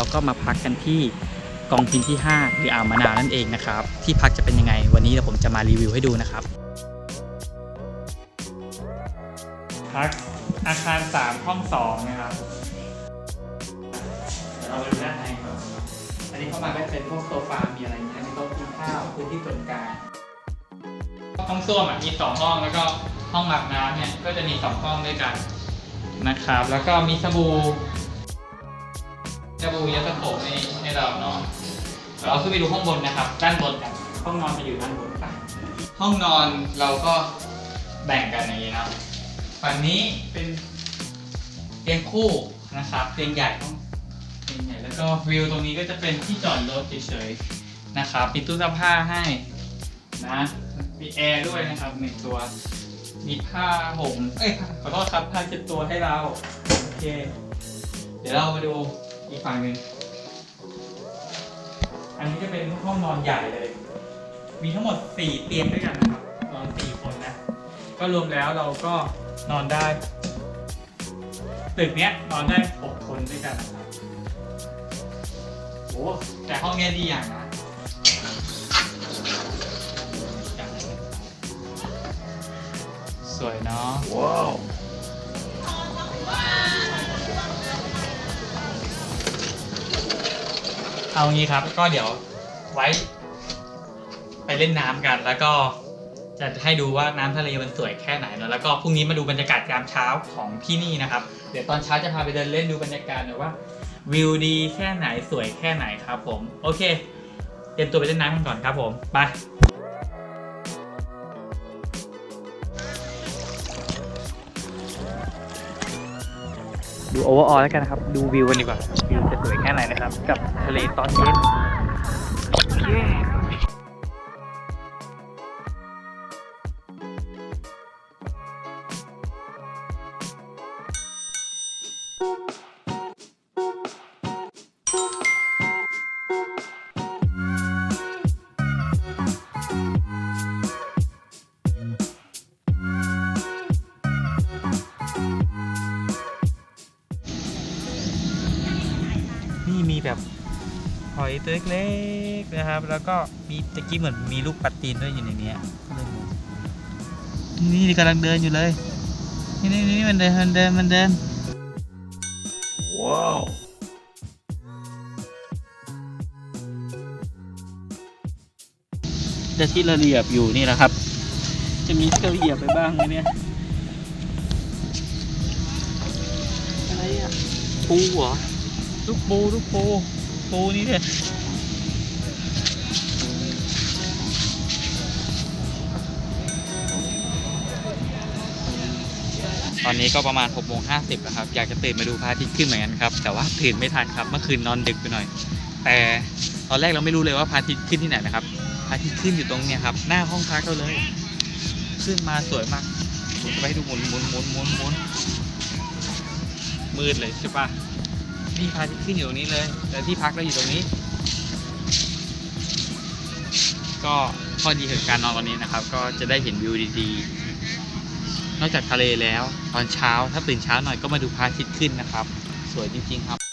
ราก็มาพักกันที่กองพินที่ 5 หรืออ่าวมะนาวนั่นเองนะครับ ที่พักจะเป็นยังไง วันนี้เดี๋ยวผมจะมารีวิวให้ดูนะครับ พักอาคาร 3 ห้อง 2 นะครับเดี๋ยวเราไปดูด้านในก่อนอันนี้เข้ามาก็จะเป็นพวกโซฟา มีอะไรอย่างเงี้ยมีโต๊ะกินข้าวพื้นที่ส่วนกลางห้องส้วมมีสองห้องแล้วก็ห้องอาบน้ำเนี่ยก็จะมีสองห้องด้วยกันนะครับ แล้วก็มีสบู่ สบู่ยาสระผมในในเรานอนเดี๋ยวเราขึ้นไปดูห้องบนนะครับ ด้านบนกันห้องนอนจะอยู่ด้านบนไปห้องนอนเราก็แบ่งกันอย่างนี้นะฝั่งนี้เป็นเตียงคู่นะครับเตียงใหญ่ห้องเตียงใหญ่แล้วก็วิวตรงนี้ก็จะเป็นที่จอดรถเฉยๆนะครับมีตู้เสื้อผ้าให้นะมีแอร์ด้วยนะครับหนึ่งตัวมีผ้าห่มเอ้ยขอโทษครับผ้าเช็ดตัวให้เราโอเค เดี๋ยวเรามาดู อีกฝั่งหนึ่งอันนี้จะเป็นห้องนอนใหญ่เลย มีทั้งหมด 4 เตียงด้วยกันนะครับ นอน 4 คนนะ ก็รวมแล้วเราก็นอนได้ ตึกเนี้ยนอนได้ 6 คนด้วยกันนะครับโอ้แต่ห้องเนี้ยดีอย่างนะสวยเนาะว้าว เอางี้ครับ ก็เดี๋ยวไว้ ไปเล่นน้ำกัน แล้วก็จะให้ดูว่าน้ำทะเลมันสวยแค่ไหนเนอะแล้วก็พรุ่งนี้มาดูบรรยากาศยามเช้าของที่นี่นะครับ เดี๋ยวตอนเช้าจะพาไปเดินเล่นดูบรรยากาศหน่อยว่า วิวดีแค่ไหนสวยแค่ไหนครับผม โอเค เตรียมตัวไปเล่นน้ำกันก่อนครับผม ไป ดูโอเวอร์ออลแล้วกันนะครับ ดูวิวกันดีกว่า วิวจะสวยแค่ไหนนะครับ กับทะเลตอนเย็น เย้นี่มีแบบหอยตัวเล็กๆนะครับ แล้วก็มีตะกี้เหมือนมีลูกปัดตีนด้วยอยู่ในเนี้ยก็เลยงงนี่กำลังเดินอยู่เลย นี่นี่นี่มันเดินมันเดินมันเดินว้าวจะที่ระเบียบอยู่นี่แหละครับ จะมีเที่ยวเหยียบไปบ้างไหมเนี่ยอะไรอะปูเหรอ ลูกปูลูกปูปูนี่เนี่ยตอนนี้ก็ประมาณ6โมง50แล้วครับ อยากจะตื่นมาดูพระอาทิตย์ขึ้นเหมือนกันครับ แต่ว่าตื่นไม่ทันครับ เมื่อคืนนอนดึกไปหน่อย แต่ตอนแรกเราไม่รู้เลยว่าพระอาทิตย์ขึ้นที่ไหนนะครับ พระอาทิตย์ขึ้นอยู่ตรงเนี้ยครับ หน้าห้องพักเราเลย ขึ้นมาสวยมากหมุนไปให้ดูหมุนหมุนหมุนหมุนหมุนมืดเลยใช่ปะ นี่พระอาทิตย์ขึ้นอยู่ตรงนี้เลย แต่ที่พักเราอยู่ตรงนี้ ก็ข้อดีของการนอนตอนนี้นะครับ ก็จะได้เห็นวิวดีๆ นอกจากทะเลแล้ว ตอนเช้าถ้าตื่นเช้าหน่อยก็มาดูพระอาทิตย์ขึ้นนะครับ สวยจริงๆครับ